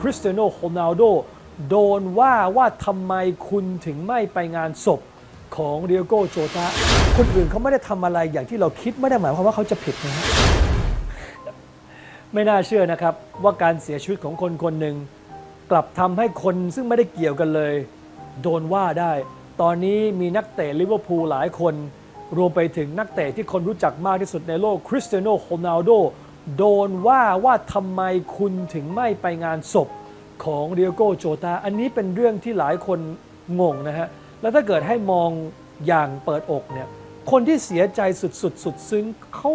คริสเตียโนโรนัลโดโดนว่าว่าทำไมคุณถึงไม่ไปงานศพของเดียโกโจตาคนอื่นเขาไม่ได้ทำอะไรอย่างที่เราคิดไม่ได้หมายความว่าเขาจะผิดนะฮะไม่น่าเชื่อนะครับ ว่าการเสียชีวิตของคนคนหนึ่งกลับทำให้คนซึ่งไม่ได้เกี่ยวกันเลย โดนว่าได้ ตอนนี้มีนักเตะลิเวอร์พูลหลายคน รวมไปถึงนักเตะที่คนรู้จักมากที่สุดในโลกคริสเตียโนโรนัลโด โดนว่าว่าทำไมคุณถึงไม่ไปงานศพของเดียโกโจตา อันนี้เป็นเรื่องที่หลายคนงงนะฮะ แล้วถ้าเกิดให้มองอย่างเปิดอกเนี่ย คนที่เสียใจสุดๆสุดซึ้งเขา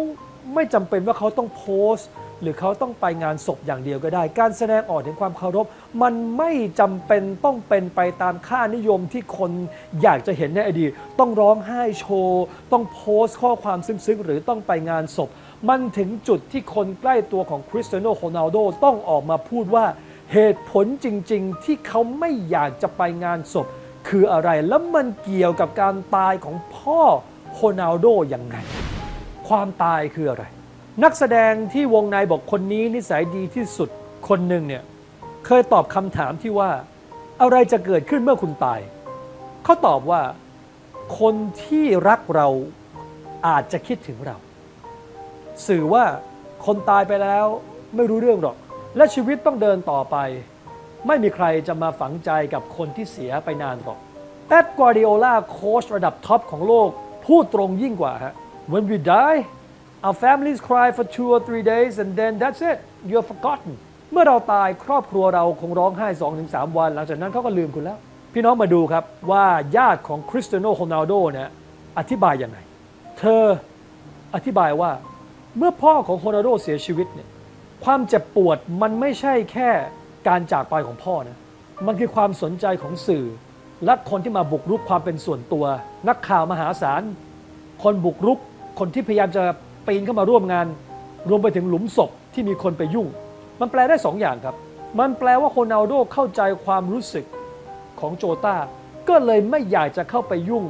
ไม่จำเป็นว่าเขาต้องโพสต์ หรือเขาต้องไปงานศพอย่างเดียวก็ได้ การแสดงออกถึงความเคารพ มันไม่จำเป็นต้องเป็นไปตามค่านิยมที่คนอยากจะเห็นในอดีต ต้องร้องไห้โชว์ ต้องโพสต์ข้อความซึ้งๆ หรือต้องไปงานศพ มันถึงจุดที่คนใกล้ตัวของคริสเตียโนโรนัลโดต้องออกมาพูดว่าเหตุผลจริง ๆ ที่เขาไม่อยากจะไปงานศพ คืออะไรแล้วมันเกี่ยวกับการตายของพ่อโรนัลโดยังไง ความตายคืออะไร นักแสดงที่วงในบอกคนนี้นิสัยดีที่สุดคนหนึ่งเนี่ยเคยตอบคำถามที่ว่า อะไรจะเกิดขึ้นเมื่อคุณตาย เขาตอบว่าคนที่รักเราอาจจะคิดถึงเรา สื่อว่าคนตายไปแล้วไม่รู้เรื่องหรอก และชีวิตต้องเดินต่อไป ไม่มีใครจะมาฝังใจกับคนที่เสียไปนานหรอกเป๊ปกวาดิโอลาโค้ชระดับท็อปของโลก พูดตรงยิ่งกว่าฮะ When we die our families cry for two or three days and then that's it you're forgotten เมื่อเราตายครอบครัวเราคงร้องไห้ 2-3 วัน หลังจากนั้นเขาก็ลืมคุณแล้ว พี่น้องมาดูครับว่าญาติของคริสเตียโนโรนัลโดเนี่ยอธิบายยังไง เธออธิบายว่า เมื่อพ่อของโรนัลโดเสียชีวิตเนี่ยความเจ็บปวดมันไม่ใช่แค่การจากไปของพ่อนะมันคือความสนใจของสื่อ และคนที่มาบุกรุกความเป็นส่วนตัว นักข่าวมหาศาล คนบุกรุก คนที่พยายามจะปีนเข้ามาร่วมงาน รวมไปถึงหลุมศพที่มีคนไปยุ่ง มันแปลได้สองอย่างครับ มันแปลว่าโรนัลโดเข้าใจความรู้สึกของโจตาก็เลยไม่อยากจะเข้าไปยุ่ง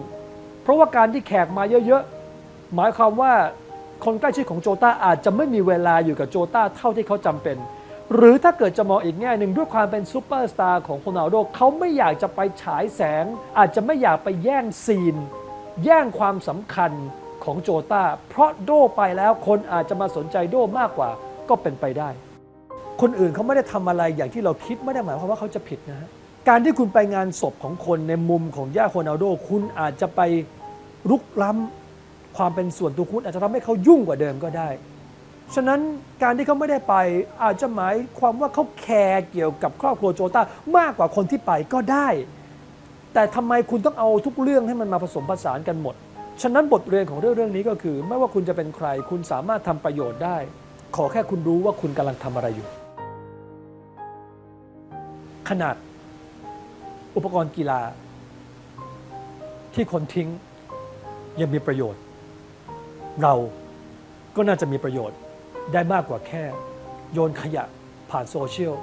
เพราะว่าการที่แขกมาเยอะๆ หมายความว่า คนใกล้ชิดของโจต้าอาจจะไม่มีเวลาอยู่กับโจต้าเท่าที่เขาจำเป็น หรือถ้าเกิดจะมองอีกแง่หนึ่งด้วยความเป็นซูเปอร์สตาร์ของโรนัลโดเขาไม่อยากจะไปฉายแสง อาจจะไม่อยากไปแย่งซีน แย่งความสำคัญของโจต้า เพราะโดไปแล้วคนอาจจะมาสนใจโดมากกว่าก็เป็นไปได้ คนอื่นเขาไม่ได้ทำอะไรอย่างที่เราคิดไม่ได้หมายความว่าเขาจะผิดนะฮะการที่คุณไปงานศพของคนในมุมของย่าโรนัลโด คุณอาจจะไปรุกล้ำ ความเป็นส่วนตัวคุณอาจจะทำให้เขายุ่งกว่าเดิมก็ได้ ฉะนั้นการที่เขาไม่ได้ไปอาจจะหมายความว่าเขาแคร์เกี่ยวกับครอบครัวโจต้ามากกว่าคนที่ไปก็ได้ แต่ทำไมคุณต้องเอาทุกเรื่องให้มันมาผสมผสานกันหมด ฉะนั้นบทเรียนของเรื่องเรื่องนี้ก็คือ ไม่ว่าคุณจะเป็นใคร คุณสามารถทำประโยชน์ได้ ขอแค่คุณรู้ว่าคุณกำลังทำอะไรอยู่ ขนาด อุปกรณ์กีฬา ที่คนทิ้งยังมีประโยชน์ เราก็น่าจะมีประโยชน์ได้มากกว่าแค่ โยนขยะผ่านโซเชียล